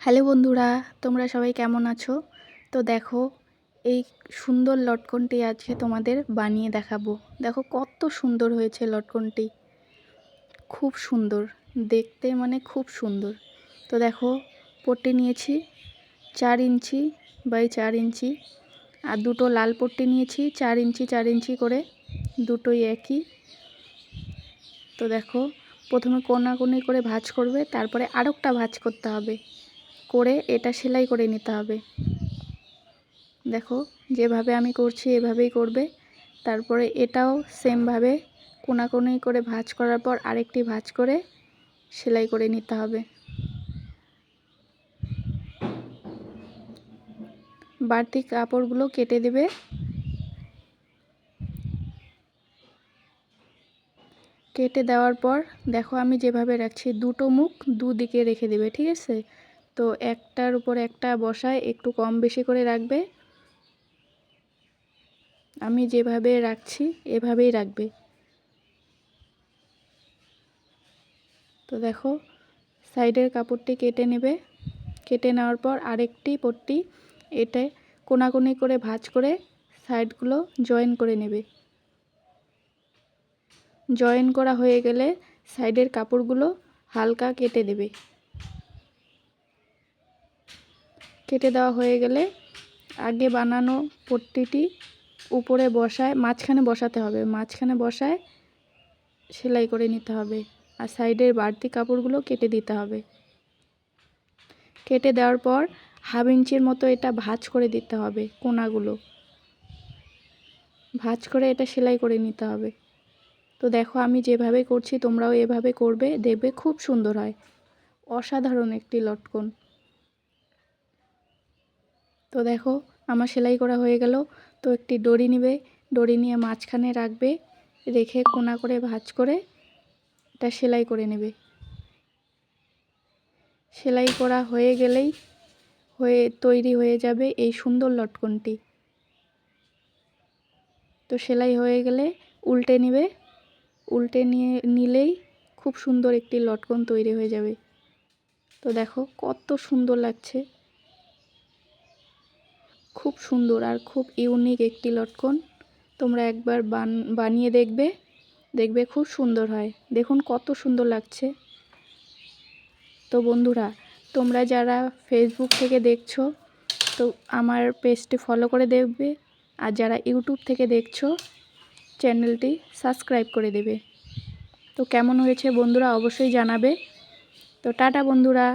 Hello বন্ধুরা, তোমরা সবাই কেমন আছো? তো দেখো, এই সুন্দর লটকনটি আজকে তোমাদের বানিয়ে দেখাবো। দেখো কত সুন্দর হয়েছে লটকনটি। খুব সুন্দর, দেখতে মানে খুব সুন্দর। তো দেখো, পট্টি নিয়েছি, চার ইঞ্চি বাই চার ইঞ্চি, আর দুটো লাল পট্টি নিয়েছি, চার ইঞ্চি চার ইঞ্চি করে, দুটোই একই। তো দেখো, প্রথমে কোনাকুনি করে ভাঁজ করবে, তারপরে আরেকটা ভাঁজ করতে হবে। করে এটা সেলাই করে নিতে হবে। দেখো, যেভাবে আমি করছি এভাবেই করবে। তারপরে এটাও সেমভাবে কোনাকুনি করে ভাঁজ করার পর আরেকটি ভাঁজ করে সেলাই করে নিতে হবে। বাড়তি কাপড়গুলো কেটে দেবে। কেটে দেওয়ার পর দেখো আমি যেভাবে রাখছি, দুটো মুখ দুদিকে রেখে দেবে, ঠিক আছে? তো একটার উপর একটা বসায় একটু কম বেশি করে রাখবে। আমি যেভাবে রাখছি, এভাবেই রাখবে। তো দেখো, সাইডের কাপড়টি কেটে নেবে। কেটে নেওয়ার পর আরেকটি পট্টি এটা কোনাকুনি করে ভাঁজ করে সাইডগুলো জয়েন করে নেবে। জয়েন করা হয়ে গেলে সাইডের কাপড়গুলো হালকা কেটে দেবে। কেটে দেওয়া হয়ে গেলে আগে বানানো পট্টিটি উপরে বসায়, মাঝখানে বসাতে হবে। মাঝখানে বসায় সেলাই করে নিতে হবে আর সাইডের বাড়তি কাপড়গুলো কেটে দিতে হবে। কেটে দেওয়ার পর হাফ ইঞ্চির মতো এটা ভাঁজ করে দিতে হবে কোনাগুলো। ভাঁজ করে এটা সেলাই করে নিতে হবে। তো দেখো আমি যেভাবে করছি তোমরাও এভাবে করবে, দেখবে খুব সুন্দর হয়। অসাধারণ একটি লটকন। তো দেখো, আমার সেলাই করা হয়ে গেল। তো একটি দড়ি নিবে। দড়ি নিয়ে মাঝখানে রাখবে, রেখে কোনা করে ভাঁজ করে এটা সেলাই করে নেবে। সেলাই করা হয়ে গেলেই হয়ে, তৈরি হয়ে যাবে এই সুন্দর লটকনটি। তো সেলাই হয়ে গেলে উল্টে নিবে। উল্টে নিয়ে, নিলেই খুব সুন্দর একটি লটকন তৈরি হয়ে যাবে। তো দেখো, কত সুন্দর লাগছে। খুব সুন্দর আর খুব ইউনিক একটি লটকন। তোমরা একবার বান, বানিয়ে দেখবে দেখবে খুব সুন্দর হয়। দেখুন কত সুন্দর লাগছে। তো বন্ধুরা, তোমরা যারা ফেসবুক থেকে দেখছ, তো আমার পেজটি ফলো করে দেখবে। আর যারা ইউটিউব থেকে দেখছ চ্যানেলটি সাবস্ক্রাইব করে দেবে। তো কেমন হয়েছে বন্ধুরা, অবশ্যই জানাবে। তো টাটা বন্ধুরা।